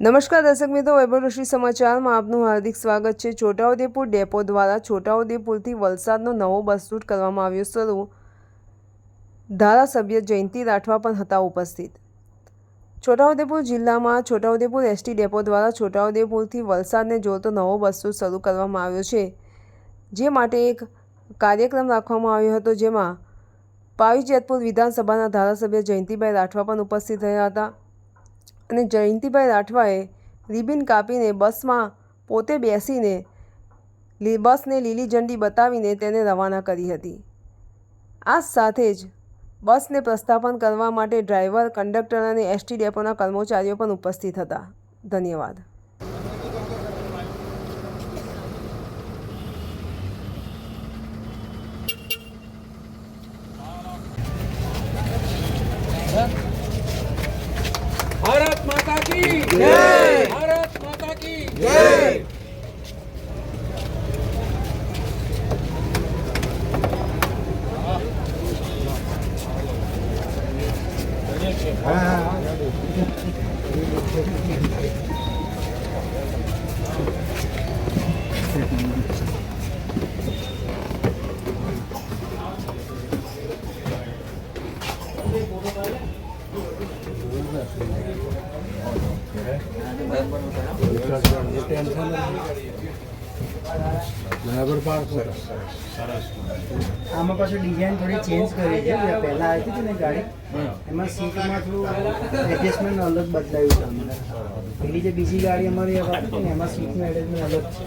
નમસ્કાર દર્શક મિત્રો વૈભવશ્રી સમાચારમાં આપનું હાર્દિક સ્વાગત છે. છોટાઉદેપુર ડેપો દ્વારા છોટાઉદેપુરથી વલસાડનો નવો બસ રૂટ કરવામાં આવ્યો શરૂ. ધારાસભ્ય જયંતિ રાઠવા પણ હતા ઉપસ્થિત. છોટાઉદેપુર જિલ્લામાં છોટાઉદેપુર એસટી ડેપો દ્વારા છોટાઉદેપુરથી વલસાડને જોડતો નવો બસ રૂટ શરૂ કરવામાં આવ્યો છે. જે માટે એક કાર્યક્રમ રાખવામાં આવ્યો હતો, જેમાં પાવી જેતપુર વિધાનસભાના ધારાસભ્ય જયંતિભાઈ રાઠવા પણ ઉપસ્થિત રહ્યા હતા. અને જયંતિભાઈ રાઠવાએ રિબિન કાપીને બસમાં પોતે બેસીને બસને લીલી ઝંડી બતાવીને તેને રવાના કરી હતી. આ સાથે જ બસને પ્રસ્થાપન કરવા માટે ડ્રાઈવર, કંડક્ટર અને એસટી ડેપોના કર્મચારીઓ પણ ઉપસ્થિત હતા. ધન્યવાદ. की जय भारत माता બરાબર આમાં પાછું ડિઝાઇન થોડી ચેન્જ કરી છે. પહેલાં આવી હતી ને ગાડી, એમાં સીટમાં થોડું એડજસ્ટમેન્ટ અલગ બદલાયું છે અમને પેલી જે બીજી ગાડી અમારી હતી ને, એમાં સીટનું એડજસ્ટમેન્ટ અલગ છે.